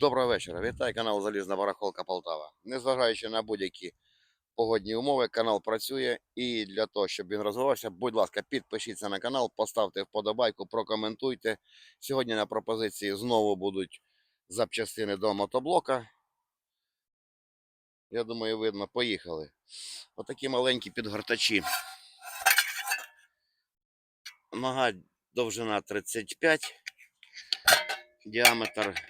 Доброго вечора. Вітаю канал Залізна Барахолка Полтава. Незважаючи на будь-які погодні умови, канал працює. І для того, щоб він розвивався, будь ласка, підпишіться на канал, поставте вподобайку, прокоментуйте. Сьогодні на пропозиції знову будуть запчастини до мотоблока. Я думаю, видно, поїхали. Отакі маленькі підгортачі. Нога довжина 35, діаметр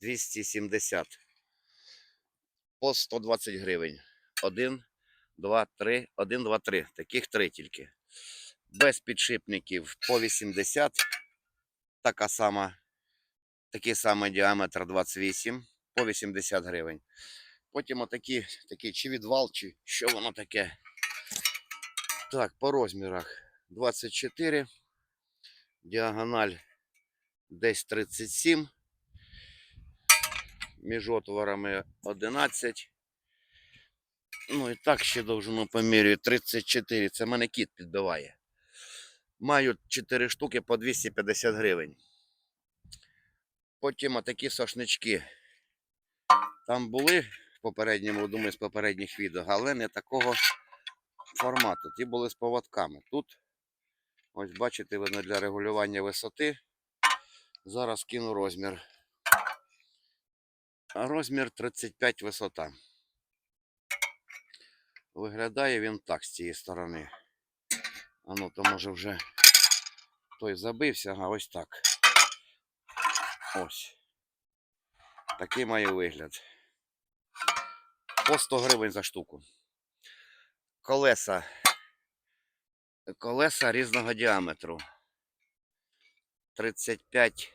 270 по 120 гривень. 1, 2, 3, 1, 2, 3. Таких три тільки. Без підшипників по 80. Така сама, такий самий діаметр 28 по 80 гривень. Потім отакі, такі чи відвал, чи що воно таке. Так, по розмірах 24, діагональ десь 37 між отворами 11. Ну і так ще довжину помірюю 34. Це мене кіт підбиває. Маю 4 штуки по 250 гривень. Потім отакі сошнички. Там були в попередньому, думаю, з попередніх відео, але не такого формату. Ті були з поводками. Тут, ось бачите, видно для регулювання висоти. Зараз кину розмір. Розмір 35 висота. Виглядає він так з цієї сторони. А ну то може вже той забився, а ось так. Ось. Такий має вигляд. По 100 гривень за штуку. Колеса. Колеса різного діаметру. 35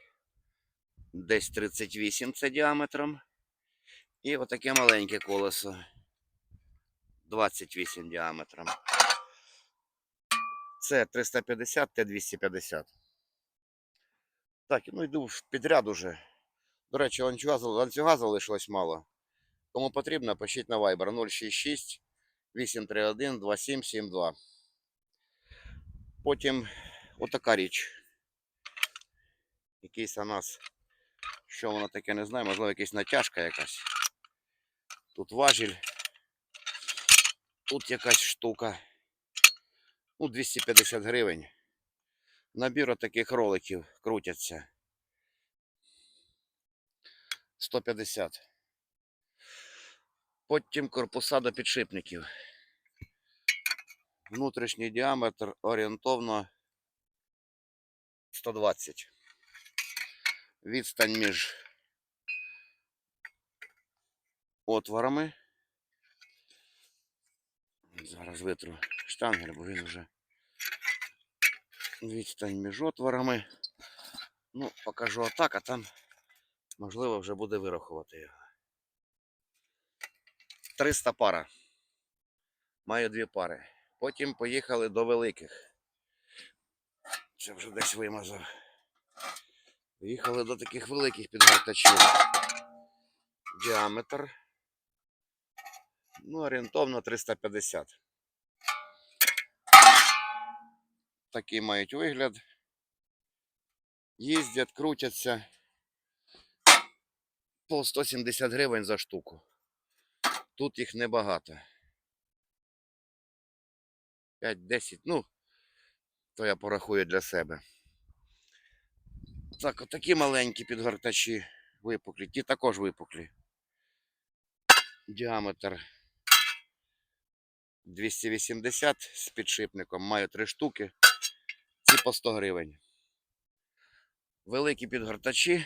десь 38 це діаметром. І отаке маленьке колесо. 28 діаметром. Це 350, те 250. Так, ну йду підряд уже. До речі, ланцюга, ланцюга залишилось мало. Кому потрібно, пишіть на Viber 066 831 2772. Потім отака річ. Якийсь у нас що воно таке, не знаю, можливо, якась натяжка якась. Тут важіль. Тут якась штука. Ну, 250 гривень. Набір таких роликів крутяться. 150. Потім корпуса до підшипників. Внутрішній діаметр орієнтовно 120 відстань між отворами. Зараз витру штангель, бо він вже відстань між отворами. Ну, покажу отак, а там можливо вже буде вирахувати його. 300 пара. Маю дві пари. Потім поїхали до великих. Це вже десь вимазав. Їхали до таких великих підгортачів. Діаметр. Ну, орієнтовно 350. Такий мають вигляд. Їздять, крутяться. По 170 гривень за штуку. Тут їх небагато. 5-10, ну, то я порахую для себе. Так, отакі маленькі підгортачі випуклі. Ті також випуклі. Діаметр 280 з підшипником. Маю три штуки. Ці по 100 гривень. Великі підгортачі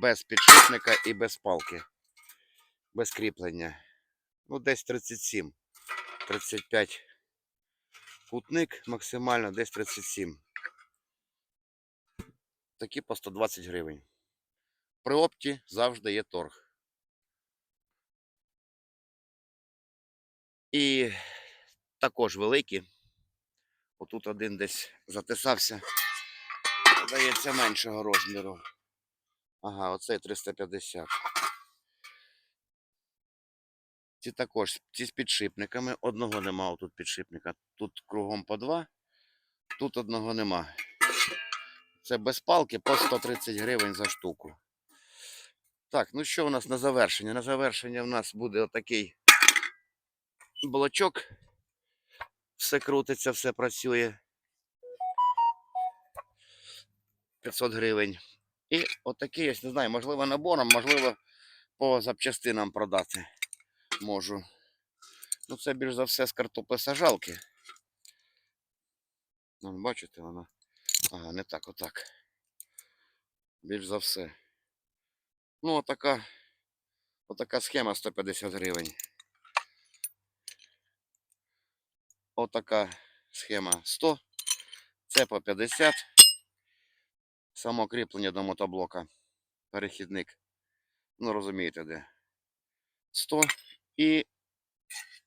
без підшипника і без палки. Без кріплення. Ну, десь 37. 35. Кутник максимально десь 37 такі по 120 гривень. При опті завжди є торг. І також великі. Отут один десь затисався. Здається, меншого розміру. Ага, оцей 350. Ці також ці з підшипниками. Одного нема тут підшипника. Тут кругом по два, тут одного нема. Це без палки по 130 гривень за штуку. Так, ну що у нас на завершення? На завершення в нас буде отакий блочок. Все крутиться, все працює. 500 гривень. І отакий, я не знаю, можливо, набором, можливо, по запчастинам продати можу. Ну, це більш за все з картоплесажалки. Ну, бачите, вона. Ага, не так, отак. Більш за все. Ну, отака, отака схема 150 гривень. Отака схема 100. Це по 50. Само кріплення до мотоблока. Перехідник. Ну, розумієте, де. 100. І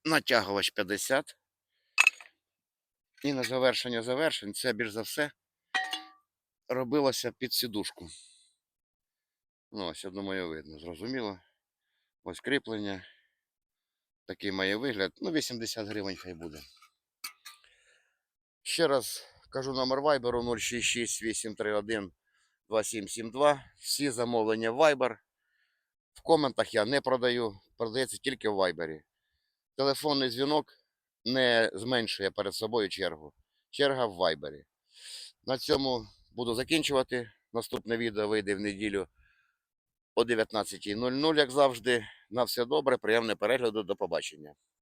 натягувач 50. І на завершення завершень це більш за все робилося під сідушку. Ну, ось, я думаю, видно, зрозуміло. Ось кріплення. Такий має вигляд. Ну, 80 гривень хай буде. Ще раз кажу номер Viber 066 831 2772. Всі замовлення Viber. В коментах я не продаю, продається тільки в Viber. Телефонний дзвінок не зменшує перед собою чергу. Черга в Viber. На цьому буду закінчувати. Наступне відео вийде в неділю о 19.00, як завжди. На все добре, приємне перегляду, до побачення.